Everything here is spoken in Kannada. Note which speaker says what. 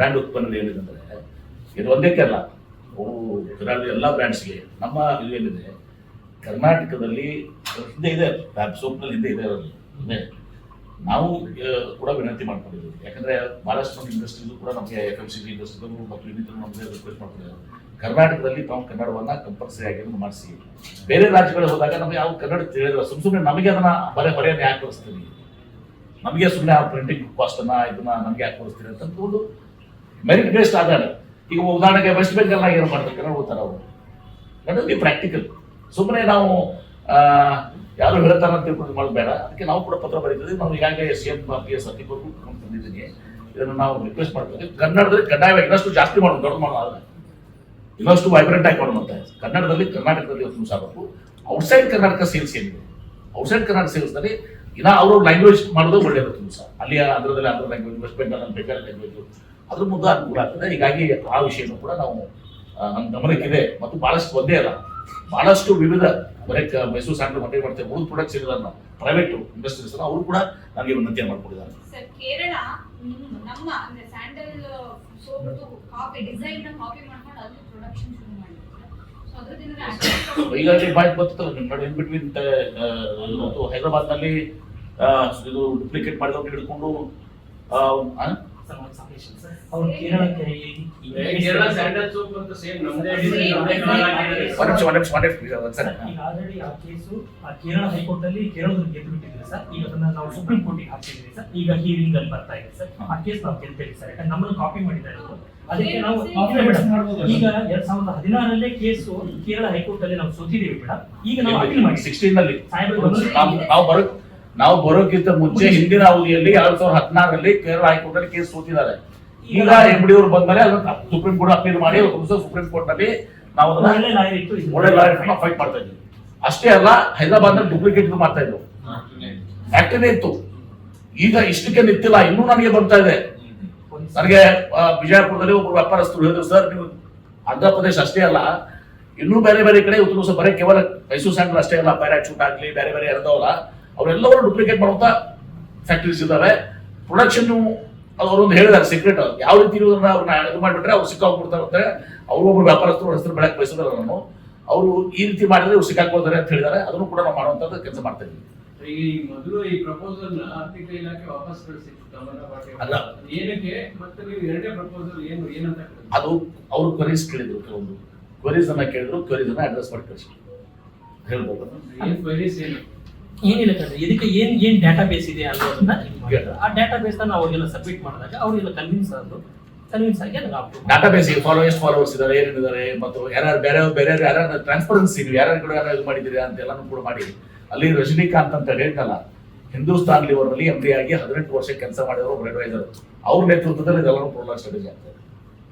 Speaker 1: ಬ್ರ್ಯಾಂಡ್ ಉತ್ಪನ್ನದಲ್ಲಿ ಏನಿದೆ ಅಂದರೆ, ಇದು ಒಂದಕ್ಕೆ ಅಲ್ಲ ಅವು ಕರ್ನಾಟಕದ ಎಲ್ಲ ಬ್ರ್ಯಾಂಡ್ಸ್ಗೆ ನಮ್ಮ ಇದು ಏನಿದೆ, ಕರ್ನಾಟಕದಲ್ಲಿ ಹಿಂದೆ ಇದೆ ಸೋಪ್ನಲ್ಲಿ ಹಿಂದೆ ಇದೆ ಅದರಲ್ಲಿ. ನಾವು ಕೂಡ ವಿನಂತಿ ಮಾಡ್ಕೊಂಡಿದ್ದೀವಿ. ಯಾಕಂದ್ರೆ ಬಹಳಷ್ಟು ಇಂಡಸ್ಟ್ರಿಗೂ ಕೂಡ ನಮಗೆ ಎಫ್ ಎಂ ಸಿ ಜಿ ಇಂಡಸ್ಟ್ರಿಗಳು ಮತ್ತು ಇನ್ನಿತರ ನಮಗೆ ರಿಕ್ವೆಸ್ಟ್ ಮಾಡ್ಕೊಂಡಿದ್ದಾರೆ ಕರ್ನಾಟಕದಲ್ಲಿ ನಾವು ಕನ್ನಡವನ್ನು ಕಂಪಲ್ಸರಿ ಆಗಿ ಮಾಡಿಸಿ. ಬೇರೆ ರಾಜ್ಯಗಳಿಗೆ ಹೋದಾಗ ನಮಗೆ ಯಾವ ಕನ್ನಡ ತಿಳಿದಿಲ್ಲ. ಸುಮ್ಮ ಸುಮ್ಮನೆ ನಮಗೆ ಅದನ್ನು ಬರೆ ಹೊರೆಯನ್ನು ಯಾಕೆ ತೋರಿಸ್ತೀವಿ ನಮಗೆ ಸುಮ್ಮನೆ ಆ ಪ್ರಿಂಟಿಂಗ್ ಕಾಸ್ಟನ್ನು ಇದನ್ನು ನಮಗೆ ಯಾಕೆ ತೋರಿಸ್ತೀರಿ ಅಂತ ಅಂದ್ಕೊಂಡು ಮೆರಿಟ್ ಬೇಸ್ಡ್ ಆಧಾರ ಈಗ ಉದಾಹರಣೆಗೆ ವೆಸ್ಟ್ ಬೆಂಗಾಲ್ ಏನು ಮಾಡ್ತಾರೆ ಅವರು. ಬಿ ಪ್ರಾಕ್ಟಿಕಲ್ ಸುಮ್ಮನೆ ನಾವು ಯಾರು ಹೇಳ್ತಾರ ಅಂತ ತಿಳ್ಕೊಂಡು ಮಾಡೋದು ಬೇಡ ಅದಕ್ಕೆ ನಾವು ಕೂಡ ಪತ್ರ ಬರೀತೀವಿ ನಾವು ಈಗಾಗಲೇ ಸಿ ಎಂ ಪಿ ಎಸ್ ಅತಿವರೆಗೂ ತಂದಿದ್ದೀನಿ ಇದನ್ನು ನಾವು ರಿಕ್ವೆಸ್ಟ್ ಮಾಡ್ತೀವಿ. ಕನ್ನಡದಲ್ಲಿ ಕಡ್ಡಾಯವಾಗಿ ಇನ್ನಷ್ಟು ಜಾಸ್ತಿ ಮಾಡೋದು, ದೊಡ್ಡ ಮಾಡೋದು ಆದರೆ ಇನ್ನಷ್ಟು ವೈಬ್ರೆಂಟ್ ಆಗಿ ಮಾಡೋದು ಮತ್ತೆ ಕನ್ನಡದಲ್ಲಿ, ಕರ್ನಾಟಕದಲ್ಲಿ ಇವತ್ತು ಸಾಕು ಔಟ್ಸೈಡ್ ಕರ್ನಾಟಕ ಸೇಲ್ಸ್ ಏನಿದೆ? ಔಟ್ಸೈಡ್ ಕರ್ನಾಟಕ ಸೇಲ್ಸ್ನಲ್ಲಿ ಇನ್ನ ಅವರು ಲ್ಯಾಂಗ್ವೇಜ್ ಮಾಡೋದು ಒಳ್ಳೆಯದು ತುಂಬ ಸಹ ಅಲ್ಲಿ ಆಂಧ್ರದಲ್ಲಿ Andhra language West Bengal Bengal language ಅದ್ರ ಮುಂದೆ ಅನುಕೂಲ ಆಗ್ತದೆ. ಹೀಗಾಗಿ ಆ ವಿಷಯನೂ ಕೂಡ ನಾವು ನಮ್ಮ ಗಮನಕ್ಕಿದೆ. ಮತ್ತು ಬಹಳಷ್ಟು ಒಂದೇ ಅಲ್ಲ. ಬಹಳಷ್ಟು ವಿವಿಧ ಬರೀ ಮೈಸೂರು ಸ್ಯಾಂಡಲ್ ಮತ್ತೆ ಮಾಡ್ತೇವೆ. ಮೂರು ಪ್ರಾಡಕ್ಟ್ಸ್ ಇರೋದನ್ನ ಪ್ರೈವೇಟ್ ಇಂಡಸ್ಟ್ರೀಸ್ ಅವರು ಕೂಡ ನನಗೆ ವಿನಂತಿ ಮಾಡ್ಕೊಂಡಿದ್ದಾರೆ
Speaker 2: ಸರ್ ಕೇರಳ ನಿಮ್- ನಮ್ಮ ಅಂದ್ರೆ sandal soap copy design copy ಮಾಡ್ಕೊಂಡು ಅದು ಪ್ರೊಡಕ್ಷನ್ ಶುರು ಮಾಡಿದ್ರು.
Speaker 1: ಈಗಾಗಲೇ ಬಾಯ್ ಬರ್ತಲ್ಲ ನಿಮ್ಮ ಇನ್ ಬಿಟ್ವೀನ್ ಹೈದರಾಬಾದ್ನಲ್ಲಿ ಇದು ಡುಪ್ಲಿಕೇಟ್ ಮಾಡಿದವ್ರು ಹಿಡ್ಕೊಂಡು
Speaker 3: ಅವ್ರು ಕೇರಳಕ್ಕೆ
Speaker 4: ಕೇರಳ ಸ್ಯಾಂಡಲ್ ಸೋಪ್ ಅಂತ ಸೇಮ್.
Speaker 1: ಒಂದ್ ನಿಮಿಷ ಒಂದ್ ನಿಮಿಷ ಒಂದ್ ನಿಮಿಷ ಒಂದ್
Speaker 3: ಈಗ ಆಲ್ರೆಡಿ ಆ ಕೇಸು ಆ ಕೇರಳ ಹೈಕೋರ್ಟ್ ಅಲ್ಲಿ ಕೇರಳದಲ್ಲಿ ಗೆದ್ದು ಬಿಟ್ಟಿದ್ರೆ ಸರ್. ಈಗ ಅದನ್ನ ನಾವು ಸುಪ್ರೀಂ ಕೋರ್ಟಿಗೆ ಹಾಕ್ತಿದ್ದೀವಿ ಸರ್. ಈಗ ಹೀರಿಂಗ್ ಅಲ್ಲಿ ಬರ್ತಾ ಇದೆ ಸರ್. ಆ ಕೇಸ್ ನಾವು ಗೆಲ್ತೇವೆ ಸರ್. ಯಾಕಂದ್ರೆ ನಮ್ಮನ್ನು ಕಾಪಿ ಮಾಡಿದ್ದಾರೆ. ಅದಕ್ಕೆ ನಾವು ಈಗ ಎರಡ್ ಸಾವಿರದ ಹದಿನಾರಲ್ಲೇ ಕೇಸು ಕೇರಳ ಹೈಕೋರ್ಟ್ ಅಲ್ಲಿ ನಾವು ಸೋತಿದ್ದೀವಿ ಮೇಡಮ್ ಈಗ ನಾವು ಅಪೀಲ್ ಮಾಡಿ
Speaker 1: 16 ಅಲ್ಲಿ
Speaker 3: ಸಾಹೇಬ್ರು
Speaker 1: ನಾವು ನಾವು ಬರೋಕ್ಕಿಂತ ಮುಂಚೆ ಹಿಂದಿನ ಅವಧಿಯಲ್ಲಿ ಎರಡ್ ಸಾವಿರದ ಹದಿನಾರರಲ್ಲಿ ಕೇರಳ ಹೈಕೋರ್ಟ್ ಅಲ್ಲಿ ಕೇಸ್ ಸೋತಿದ್ದಾರೆ ಈಗ ಎಂ ಡಿ ಅವರು ಬಂದ್ಮೇಲೆ ಅದನ್ನ ಸುಪ್ರೀಂ ಕೋರ್ಟ್ ಅಪೀಲ್ ಮಾಡಿ ಸುಪ್ರೀಂ ಕೋರ್ಟ್ನಲ್ಲಿ ನಾವು
Speaker 3: ಒಳ್ಳೆ
Speaker 1: ಫೈಟ್ ಮಾಡ್ತಾ ಇದ್ವಿ. ಅಷ್ಟೇ ಅಲ್ಲ ಹೈದರಾಬಾದ್ನಲ್ಲಿ ಡೂಪ್ಲಿಕೇಟ್ ಮಾಡ್ತಾ ಇದ್ರು. ಇತ್ತು. ಈಗ ಇಷ್ಟಕ್ಕೆ ನಿಂತಿಲ್ಲ ಇನ್ನೂ ನನಗೆ ಬರ್ತಾ ಇದೆ. ನನಗೆ ವಿಜಯಪುರದಲ್ಲಿ ಒಬ್ಬರು ವ್ಯಾಪಾರಸ್ಥರು ಹೇಳಿದ್ರು ಸರ್ ನೀವು ಆಂಧ್ರ ಪ್ರದೇಶ ಅಷ್ಟೇ ಅಲ್ಲ ಇನ್ನೂ ಬೇರೆ ಬೇರೆ ಕಡೆ ಉತ್ತರ ಬರೀ ಕೇವಲ ಮೈಸೂರು ಸ್ಯಾಂಡಲ್ ಅಷ್ಟೇ ಅಲ್ಲ ಪ್ಯಾರಾಚೂಟ್ ಆಗಲಿ ಬೇರೆ ಬೇರೆ ಇರ್ತಾವಲ್ಲ ಅವರೆಲ್ಲವರು ಡೂಪ್ಲಿಕೇಟ್ ಮಾಡುವಂತ ಫ್ಯಾಕ್ಟರೀಸ್ ಇದಾವೆ ಪ್ರೊಡಕ್ಷನ್ ಅವರೊಂದು ಹೇಳಿದಾರೆ ಸೀಕ್ರೆಟ್ ಯಾವ ರೀತಿ ಇರೋದನ್ನ ಅವ್ರನ್ನ ಇದು ಮಾಡಿಬಿಟ್ರೆ ಅವ್ರು ಸಿಕ್ಕಾಗ್ಬಿಡ್ತಾರೆ ಅವರು ಒಬ್ಬರು ವ್ಯಾಪಾರಸ್ಥರು ಹೆಸರು ಬೆಳಕ್ ಬಯಸಿದ್ರೆ ನಾನು. ಅವರು ಈ ರೀತಿ ಮಾಡಿದ್ರೆ ಇವ್ರು ಸಿಕ್ಕಾಕೊಳ್ತಾರೆ ಅಂತ ಹೇಳಿದ್ದಾರೆ. ಅದನ್ನು ಕೂಡ ನಾವು ಮಾಡುವಂಥದ್ದು ಕೆಲಸ ಮಾಡ್ತಾ ಇದ್ದೀವಿ
Speaker 4: ಈ ಮೊದಲು ಈ ಪ್ರಪೋಸಲ್ ಆರ್ಥಿಕ ಇಲಾಖೆ ವಾಪಸ್ ಕಳಿಸಿತ್ತು. ಏನಕ್ಕೆ? ಮತ್ತೆ ನೀವು ಎರಡನೇ ಪ್ರಪೋಸಲ್ ಏನು ಏನಂತ?
Speaker 1: ಅದು ಅವರು ಕ್ವರೀಸ್ ಕೇಳಿದ್ರು ಕೆಲವೊಂದು. ಕ್ವರೀಸ್ ಅನ್ನ ಕೇಳಿದ್ರು ಕ್ವರೀಸ್ ಅನ್ನ ಅಡ್ರೆಸ್ ಮಾಡಿ ಕಳಿಸಿದ್ರು. ಹೇಳ್ಬೋದು.
Speaker 4: ಏನು?
Speaker 3: ಏನಿಲ್ಲ ಕಣ್ರಿ, ಇದಕ್ಕೆ ಏನ್ ಏನ್ ಡಾಟಾ ಬೇಸ್ ಇದೆ ಅನ್ನೋದನ್ನ. ಆ ಡಾಟಾ ಬೇಸ್ ನಾವು ಅವ್ರಿಗೆಲ್ಲ ಸಬ್ಮಿಟ್ ಮಾಡಿದಾಗ ಅವ್ರಿಗೆಲ್ಲ ಕನ್ವಿನ್ಸ್ ಆದ್ರು ಕನ್ವಿನ್ಸ್ ಆಗಿ ಅದನ್ನ ಆಗ್ತದೆ
Speaker 1: ಡಾಟಾ ಬೇಸ್ ಫಾಲೋ ಎಷ್ಟು ಫಾಲೋವರ್ಸ್ ಇದ್ದಾರೆ ಏನಿದ್ದಾರೆ ಮತ್ತು ಯಾರು ಬೇರೆ ಬೇರೆ ಯಾರು ಟ್ರಾನ್ಸ್ಪರೆನ್ಸಿ ನೀವು ಯಾರು ಕೂಡ ಯಾರು ಮಾಡಿದ್ದೀರಿ ಅಂತ ಎಲ್ಲಾನು ಕೂಡ ಮಾಡಿ. ಅಲ್ಲಿ ರಜನಿಕಾಂತ್ ಅಂತ ಹೇಳ್ತಲ್ಲ ಹಿಂದೂಸ್ತಾನ್ ಲಿವರ್ ಅಲ್ಲಿ ಎಂ ಆಗಿ ಹದಿನೆಂಟು ವರ್ಷ ಕೆಲಸ ಮಾಡಿದವರು ಒಬ್ಬರು ಅಡ್ವೈಸರ್ ಅವ್ರ ನೇತೃತ್ವದಲ್ಲಿ ಇದೆಲ್ಲನೂ ಪ್ರೋಗ್ರಾಮ್ ಸ್ಟ್ರಾಟಜಿ ಆಗ್ತದೆ.